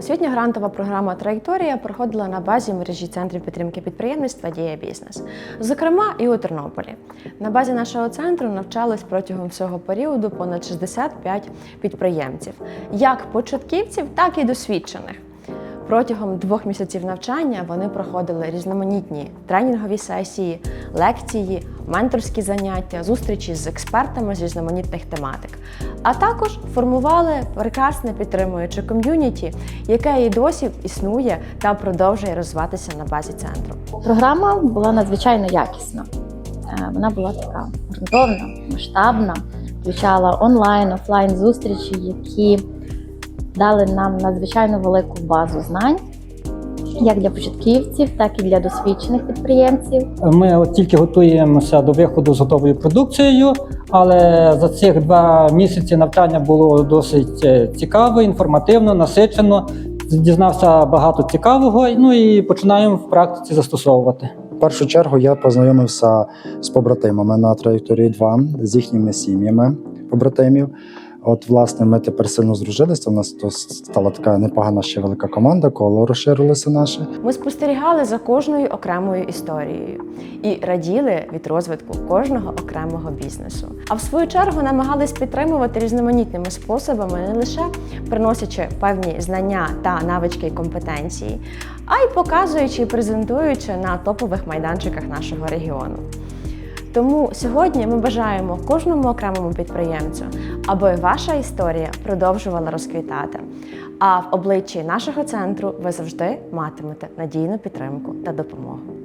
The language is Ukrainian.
Освітня грантова програма Траєкторія проходила на базі мережі центрів підтримки підприємництва Дія бізнес, зокрема і у Тернополі. На базі нашого центру навчались протягом всього періоду понад 65 підприємців, як початківців, так і досвідчених. Протягом двох місяців навчання вони проходили різноманітні тренінгові сесії, лекції, менторські заняття, зустрічі з експертами з різноманітних тематик, а також формували прекрасне підтримуюче ком'юніті, яке і досі існує та продовжує розвиватися на базі центру. Програма була надзвичайно якісна. Е, Вона була така ґрунтовна, масштабна, включала онлайн, офлайн зустрічі, які дали нам надзвичайно велику базу знань, як для початківців, так і для досвідчених підприємців. Ми от тільки готуємося до виходу з готовою продукцією, але за цих два місяці навчання було досить е, цікаво, інформативно, насичено. Дізнався багато цікавого, ну і починаємо в практиці застосовувати. В першу чергу я познайомився з побратимами на траєкторії 2, з їхніми сім'ями побратимів. От, власне, ми тепер сильно здружилися. У нас то стала така непогана ще велика команда, коло розширилося наше. Ми спостерігали за кожною окремою історією і раділи від розвитку кожного окремого бізнесу. А в свою чергу намагались підтримувати різноманітними способами, не лише приносячи певні знання та навички і компетенції, а й показуючи і презентуючи на топових майданчиках нашого регіону. Тому сьогодні ми бажаємо кожному окремому підприємцю, аби ваша історія продовжувала розквітати. А в обличчі нашого центру ви завжди матимете надійну підтримку та допомогу.